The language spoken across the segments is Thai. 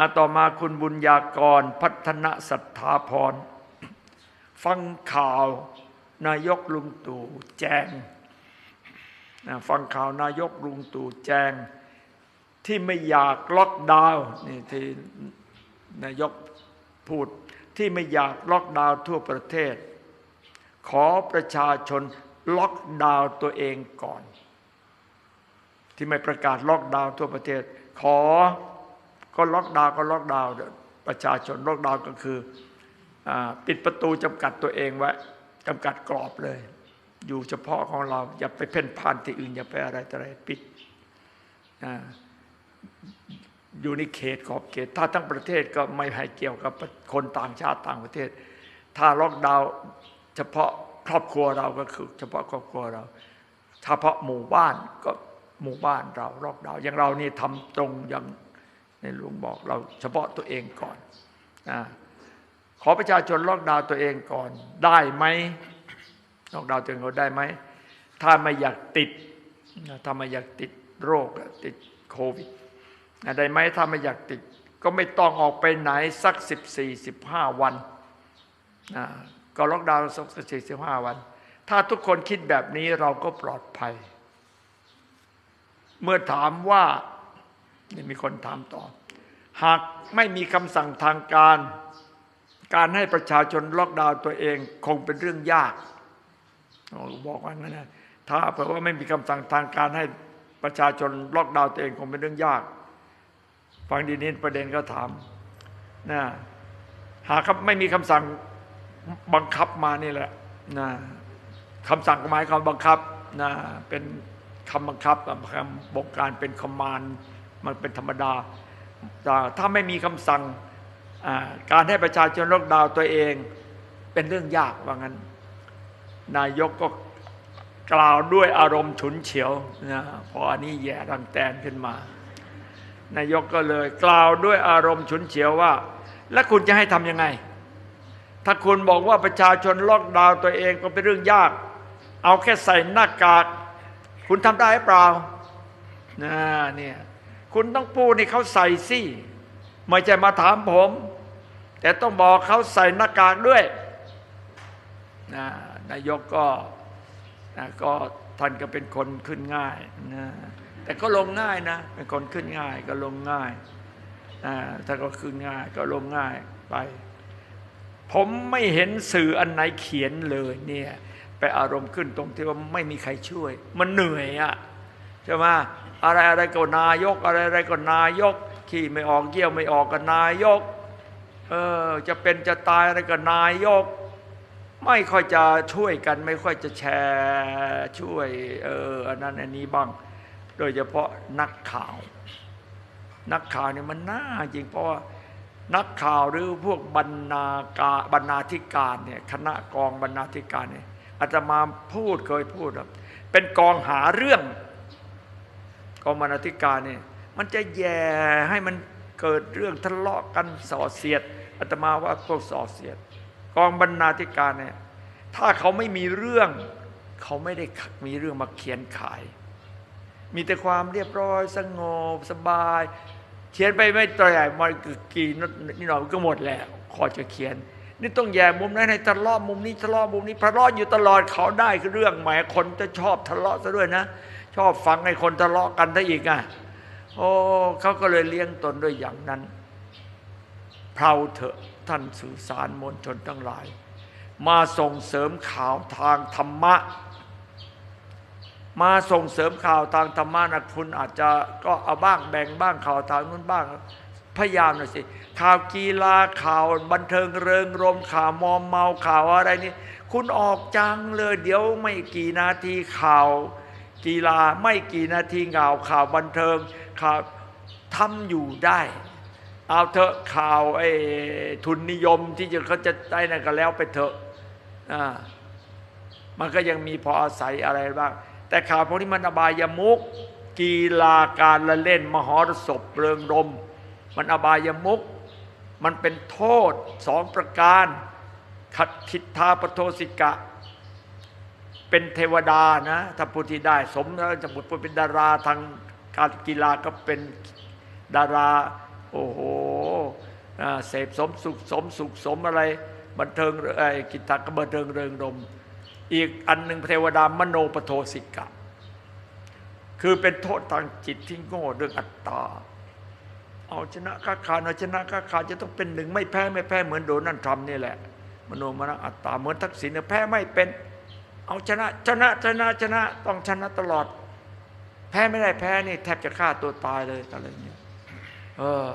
อะต่อมาคุณบุญญากร พัฒนสัทธาพร ฟังข่าวนายกลุงตู่แจงฟังข่าวนายกลุงตู่แจง ที่ไม่อยากล็อกดาวน์นี่ที่นายกพูดที่ไม่อยากล็อกดาวน์ทั่วประเทศ ขอประชาชนล็อกดาวน์ตัวเองก่อน ที่ไม่ประกาศล็อกดาวน์ทั่วประเทศ ขอ ก็ล็อกดาวน์ก็ล็อกดาวน์ประชาชนล็อกดาวน์ก็คืออปิดประตูจำกัดตัวเองไว้จำกัดกรอบเลย อยู่เฉพาะของเรา อย่าไปเพ่นพ่านที่อื่น อย่าไปอะไรต่ออะไรปิดอยู่ในเขตขอบเขต ถ้าทั้งประเทศก็ไม่ให้เกี่ยวกับคนต่างชาติต่างประเทศ ถ้าล็อกดาวน์เฉพาะครอบครัวเราก็คือ เฉพาะครอบครัวเราเฉพาะหมู่บ้านก็หมู่บ้านเราล็อกดาวน์อย่างเรานี่ทำตรงอย่าง ในหลวงบอกเราเฉพาะตัวเองก่อนอขอประชาชนล็อกดาวน์ตัวเองก่อนได้ไหมล็อกดาวน์ตัวเองก่อนได้ไหมถ้าไม่อยากติดถ้าไม่อยากติดโรคติดโควิดได้ไหมถ้าไม่อยากติด ก็ไม่ต้องออกไปไหนสักสิบสี่สิบห้าวันก็ล็อกดาวน์สักสิบสี่สิบห้าวัน ถ้าทุกคนคิดแบบนี้เราก็ปลอดภัย เมื่อถามว่า นี่มีคนถามต่อ หากไม่มีคำสั่งทางการ การให้ประชาชนล็อกดาวน์ตัวเองคงเป็นเรื่องยากบอกว่างั้นนะถ้าเผื่อว่าไม่มีคำสั่งทางการให้ประชาชนล็อกดาวน์ตัวเองคงเป็นเรื่องยาก ฟังดีนี้ประเด็นก็ถามนะหากไม่มีคำสั่งบังคับมานี่แหละนะคำสั่งหมายความบังคับนะเป็นคำบังคับคำบงการเป็นคอมมานด์ มันเป็นธรรมดาแต่ถ้าไม่มีคำสั่งการให้ประชาชนล็อกดาวน์ตัวเองเป็นเรื่องยากว่างั้น นายกก็กล่าวด้วยอารมณ์ฉุนเฉียวนะพออันนี้แย่รังแตนขึ้นมา นายกก็เลยกล่าวด้วยอารมณ์ฉุนเฉียวว่า แล้วคุณจะให้ทำยังไง ถ้าคุณบอกว่าประชาชนล็อกดาวน์ตัวเองก็เป็นเรื่องยาก เอาแค่ใส่หน้ากาก คุณทำได้หรือเปล่านะเนี่ย คุณต้องพูดให้เขาใส่สิไม่ใช่มาถามผม แต่ต้องบอกเขาใส่หน้ากากด้วยนะนายกก็นะก็ท่านก็เป็นคนขึ้นง่ายนะแต่ก็ลงง่ายนะ เป็นคนขึ้นง่ายก็ลงง่ายนะถ้าก็ขึ้นง่ายก็ลงง่ายไป ผมไม่เห็นสื่ออันไหนเขียนเลยเนี่ยไปอารมณ์ขึ้นตรงที่ว่าไม่มีใครช่วย มันเหนื่อยอะใช่ไหม อะไรอะไรก็นายก อะไรอะไรก็นายก ขี้ไม่ออกเยี่ยวไม่ออกก็นายก เออจะเป็นจะตายอะไรก็นายก ไม่ค่อยจะช่วยกัน ไม่ค่อยจะแชร์ช่วยเอออันนั้นอันนี้บ้าง โดยเฉพาะนักข่าว นักข่าวเนี่ยมันน่าจริงเพราะว่านักข่าวหรือพวกบรรณาการบรรณาธิการเนี่ยคณะกองบรรณาธิการเนี่ยอาจจะมาพูดเคยพูดเป็นกองหาเรื่อง กองบรรณาธิการเนี่ยมันจะแย่ให้มันเกิดเรื่องทะเลาะกันส่อเสียดอาตมาว่าพวกส่อเสียด กองบรรณาธิการเนี่ยถ้าเขาไม่มีเรื่อง เขาไม่ได้มีเรื่องมาเขียนขาย มีแต่ความเรียบร้อยสงบสบาย เขียนไปไม่ตัวใหญ่มันกี่นี่หน่อยก็หมดแล้วขอจะเขียน นี่ต้องแย่มุมนั้นให้ทะเลาะมุมนี้ทะเลาะมุมนี้ทะเลาะอยู่ตลอดเขาได้คือเรื่องหมายคนจะชอบทะเลาะซะด้วยนะ ชอบฟังให้คนทะเลาะกันได้อีกอะโอ้เขาก็เลยเลี้ยงตนด้วยอย่างนั้นเพราเถอะท่านสื่อสารมวลชนทั้งหลาย มาส่งเสริมข่าวทางธรรมะ มาส่งเสริมข่าวทางธรรมะนะคุณอาจจะก็เอาบ้างแบ่งบ้างข่าวทางนู้นบ้าง พยายามหน่อยสิ ข่าวกีฬาข่าวบันเทิงเริงรมข่าวมอมเมาข่าวอะไรนี่ คุณออกจังเลย เดี๋ยวไม่กี่นาทีข่าวกีฬาไม่กี่นาทีข่าวข่าวบันเทิงข่าวทำอยู่ได้ เอาเถอะข่าวไอ้ทุนนิยมที่จะเขาจะได้นั่นก็แล้วไปเถอะอ่ามันก็ยังมีพออาศัยอะไรบ้างแต่ข่าวพวกนี้มันอบายมุกกีฬาการละเล่น มหรสพเริงรม มันอบายมุก มันเป็นโทษสองประการ ขัดทิทาปโทสิกะ เป็นเทวดานะ ถ้าพูดที่ได้ สมแล้วจะพูดเป็นดาราทางการกีฬาก็เป็นดารา โอ้โหเสพสมสุขสมสุขสมอะไรบันเทิงไอ้กิจตกบันเทิงเริงรม อีกอันหนึ่งเทวดามโนปโทสิกะ คือเป็นโทษทางจิตที่โง่เรื่องอัตตา เอาชนะค้าขานเอาชนะค้าขาจะต้องเป็นหนึ่งไม่แพ้ไม่แพ้เหมือนโดนัลด์ทรัมป์นี่แหละ มโนมนอัตตาเหมือนทักษิณเนี่ยแพ้ไม่เป็น เอาชนะชนะชนะชนะต้องชนะตลอด แพ้ไม่ได้แพ้นี่แทบจะฆ่าตัวตายเลยอะไรเงี้ยเออ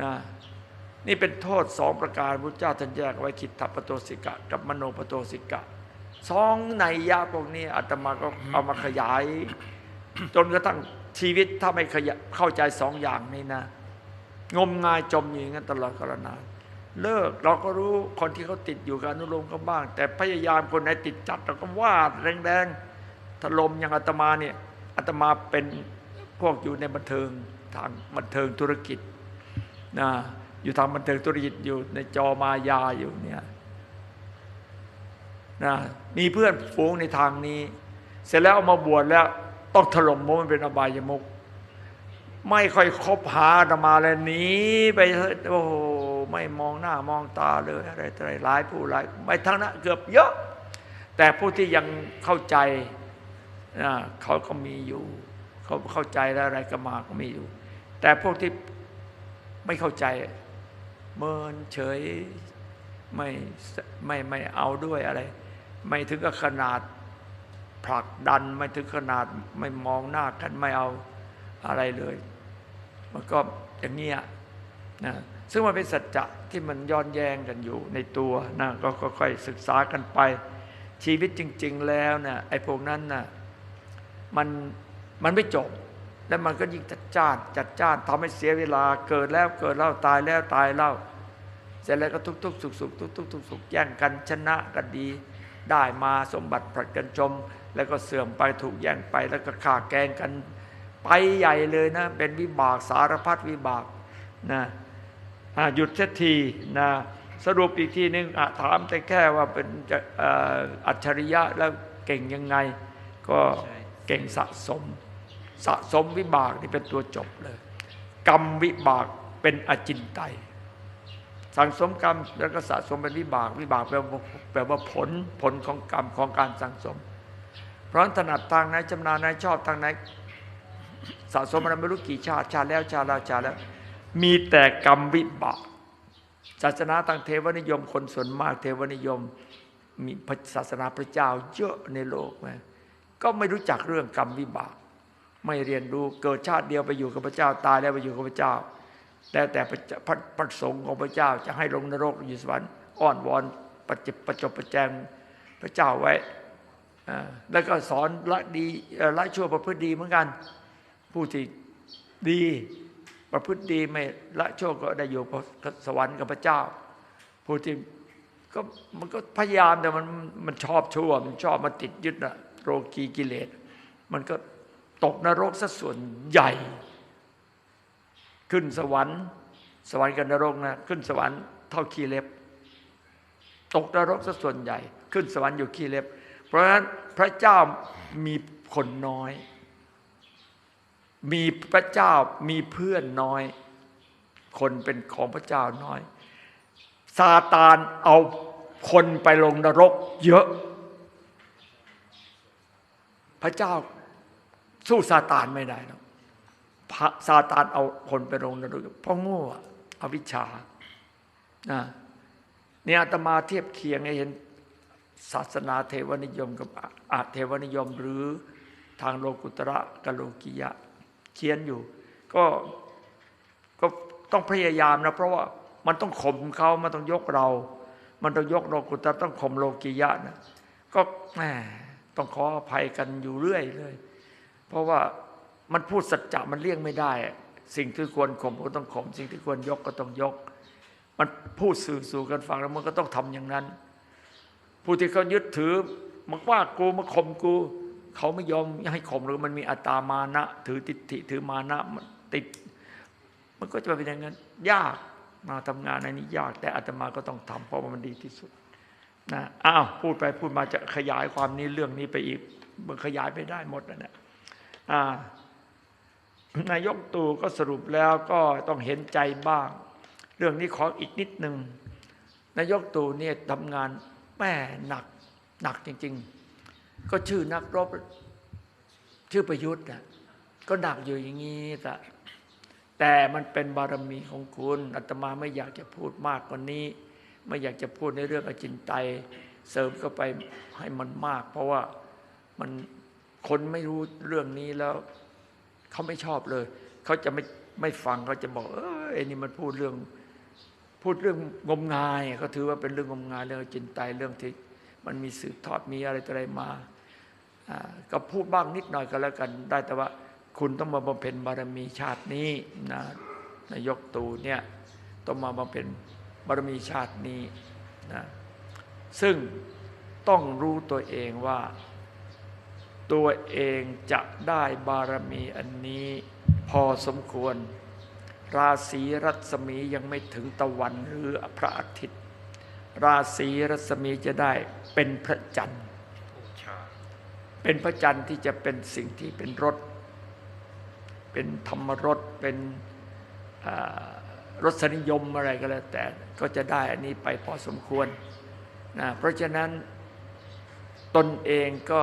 นะนี่เป็นโทษสองประการพุทธเจ้าท่านแยกไว้คิดทัปโตสิกะ กับมโนปโตสิกะสองในยยะพวกนี้อาตมาก็เอามาขยาย จนกระทั่ง ชีวิตถ้าไม่เข้าใจสองอย่างนี้นะ งมงายจมอยู่งั้นตลอดกาลนานเลิกเราก็รู้คนที่เขาติดอยู่กับอนุโลมก็บ้าง แต่พยายามคนไหนติดจัดเราก็ว่าแรงๆถล่มอย่างอาตมาเนี่ยอาตมาเป็นพวกอยู่ในบันเทิงทางบันเทิงธุรกิจนะอยู่ทางบันเทิงธุรกิจอยู่ในจอมายาอยู่เนี่ยนะมีเพื่อนฝูงในทางนี้ เสร็จแล้วเอามาบวชแล้ว ต้องถล่มมันเป็นอบายมุก ไม่ค่อยคบหาอาตมาเลยหนีไปโอ้โหไม่มองหน้ามองตาเลยอะไรออะไรร้ายผู้ร้ายไม่ทั้งนั้นเกือบเยอะ แต่ผู้ที่ยังเข้าใจนะเขาก็มีอยู่ เขาเข้าใจแล้วอะไรก็มาก็มีอยู่ แต่พวกที่ไม่เข้าใจ เมินเฉยไม่ไม่ไม่เอาด้วยอะไร ไม่ถึงกับขนาด ผลักดันไม่ถึงขนาดไม่มองหน้ากันไม่เอาอะไรเลย มันก็อย่างเงี้ยนะซึ่งมันเป็นสัจจะที่มันย้อนแย้งกันอยู่ในตัวนะก็ค่อยศึกษากันไป ชีวิตจริง ๆ แล้วนะไอ้พวกนั้นนะมันมันไม่จบ แล้วมันก็ยิ่งจัดจ้านจัดจ้านทำให้เสียเวลาเกิดแล้วเกิดแล้วตายแล้วตายแล้วเสร็จแล้วก็ทุกๆสุขสุขทุกๆทุกสุขแย่งกันชนะกันดี ได้มาสมบัติผลัดกันชม แล้วก็เสื่อมไปถูกแย่งไปแล้วก็ฆ่าแกงกัน ไปใหญ่เลยนะ เป็นวิบากสารพัดวิบากนะหยุดเสียทีนะสรุปอีกทีนึงอะถามแต่แค่ว่าเป็นอัจฉริยะแล้วเก่งยังไง ก็เก่งสะสม สะสมวิบากนี่เป็นตัวจบเลย กรรมวิบากเป็นอจินไตยสั่งสมกรรมแล้วก็สะสมเป็นวิบาก วิบากแปลว่าแปลว่าผลผลของกรรมของการสั่งสม เพราะถนัดทางไหนจำนาญไหนชอบทางไหนสะสมมาไม่รู้กี่ชาติชาติแล้วชาติแล้วชาติแล้ว มีแต่กรรมวิบากศาสนาทางเทวนิยม คนส่วนมากเทวนิยม มีศาสนาพระเจ้าเยอะในโลกไหมก็ไม่รู้จักเรื่องกรรมวิบาก ไม่เรียนรู้เกิดชาติเดียวไปอยู่กับพระเจ้าตายแล้วไปอยู่กับพระเจ้าแล้วแต่พระเจ้าพระสงฆ์ของพระเจ้าจะให้ลงนรกอยู่สวรรค์อ้อนวอนประจิบประจบประแจงพระเจ้าไว้ แล้วก็สอนละดีละชั่วประพฤติดีเหมือนกัน ผู้ที่ดีประพฤติดีไม่ละชั่วก็ได้อยู่สวรรค์กับพระเจ้า ผู้ที่ก็มันก็พยายามแต่มันมันชอบชั่วมันชอบมาติดยึดนะโรกีกิเลส มันก็ตกนรกซะส่วนใหญ่ ขึ้นสวรรค์ สวรรค์กับนรกนะขึ้นสวรรค์เท่าขี้เล็บ ตกนรกซะส่วนใหญ่ ขึ้นสวรรค์อยู่ขี้เล็บ เพราะฉะนั้นพระเจ้ามีคนน้อย มีพระเจ้ามีเพื่อนน้อย คนเป็นของพระเจ้าน้อยซาตานเอาคนไปลงนรกเยอะ พระเจ้าสู้ซาตานไม่ได้หรอกพระซาตานเอาคนไปลงนรกเพราะโง่อะอวิชชานะเนี่ยอาตมาเทียบเคียงให้เห็น ศาสนาเทวนิยมกับอาเทวนิยมหรือทางโลกุตระกับโลกิยะเขียนอยู่ ก็ก็ต้องพยายามนะเพราะว่ามันต้องข่มเขามันต้องยกเรา มันต้องยกโลกุตระต้องข่มโลกิยะนะก็แหมต้องขออภัยกันอยู่เรื่อยเลย เพราะว่ามันพูดสัจจะมันเลี่ยงไม่ได้ สิ่งที่ควรข่มก็ต้องข่มสิ่งที่ควรยกก็ต้องยก มันพูดสื่อสู่กันฟังแล้วมันก็ต้องทำอย่างนั้น ผู้ที่เขายึดถือมันว่ากูมาข่มกู เขาไม่ยอมให้ข่มหรือมันมีอัตามานะ ถือติฐิถือมานะมันติด มันก็จะเป็นอย่างนั้น ยากมาทำงานในนี้ยาก แต่อาตมาก็ต้องทำเพราะว่ามันดีที่สุดนะอ้าวพูดไปพูดมาจะขยายความนี้เรื่องนี้ไปอีกมันขยายไปได้หมดแล้วนะอ่านายกตู่ก็สรุปแล้วก็ต้องเห็นใจบ้าง เรื่องนี้ขออีกนิดหนึ่งนายกตู่เนี่ยทำงาน แม่หนักหนักจริง ๆ ก็ชื่อนักรบชื่อประยุทธ์นะก็หนักอยู่อย่างนี้แต่แต่มันเป็นบารมีของคุณอาตมาไม่อยากจะพูดมากกว่านี้ ไม่อยากจะพูดในเรื่องอจินไตยเสริมเข้าไปให้มันมาก เพราะว่ามันคนไม่รู้เรื่องนี้แล้วเขาไม่ชอบเลย เขาจะไม่ไม่ฟังเขาจะบอก เออไอ้นี่มันพูดเรื่อง พูดเรื่องงมงายเขาถือว่าเป็นเรื่องงมงายเรื่องจินไตยเรื่องที่มันมีสืบทอดมีอะไรต่ออะไรมาก็พูดบ้างนิดหน่อยก็แล้วกันได้แต่ว่าคุณต้องมาบำเพ็ญบารมีชาตินี้นะนายกตูเนี่ยต้องมาบำเพ็ญบารมีชาตินี้นะซึ่งต้องรู้ตัวเองว่า ตัวเองจะได้บารมีอันนี้พอสมควร ราศีรัศมียังไม่ถึงตะวันหรือพระอาทิตย์ ราศีรัศมีจะได้เป็นพระจันทร์เป็นพระจันทร์ที่จะเป็นสิ่งที่เป็นรถ เป็นธรรมรสเป็นรสนิยมอะไรก็แล้วแต่ก็จะได้อันนี้ไปพอสมควรนะเพราะฉะนั้นตนเองก็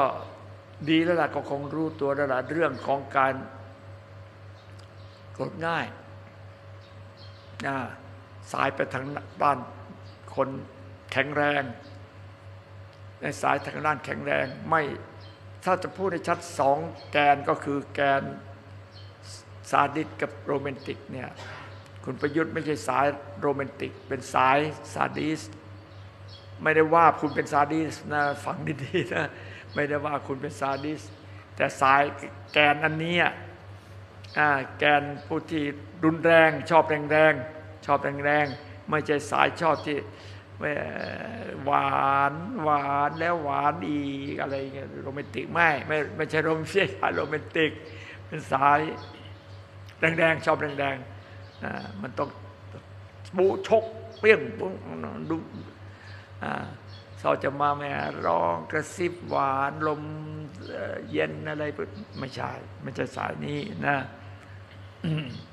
ดีแล้วล่ะก็คงรู้ตัวแล้วล่ะเรื่องของการกดง่าย สายไปทางด้านคนแข็งแรง ในสายทางด้านแข็งแรงไม่ถ้าจะพูดในชัดสองแกนก็คือแกนซาดิสกับโรแมนติกเนี่ยคุณประยุทธ์ไม่ใช่สายโรแมนติก เป็นสายซาดิสไม่ได้ว่าคุณเป็นซาดิสนะฟังดีๆนะไม่ได้ว่าคุณเป็นซาดิสแต่สายแกนอันนี้ แกนผู้ที่รุนแรง ชอบแรงๆชอบแรงๆไม่ใช่สายชอบที่หวานหวานแล้วหวานอีกอะไรเงี้ยโรแมนติกไม่ไม่ไม่ใช่โรแมนติกโรแมนติกเป็นสายแดงๆชอบแดงๆอ่ามันต้องบูชกเปรี้ยงปุ้งดูอ่าเขาจะมาแม่ร้องกระซิบหวานลมเย็นอะไรไม่ใช่ไม่ใช่สายนี้นะ 嗯。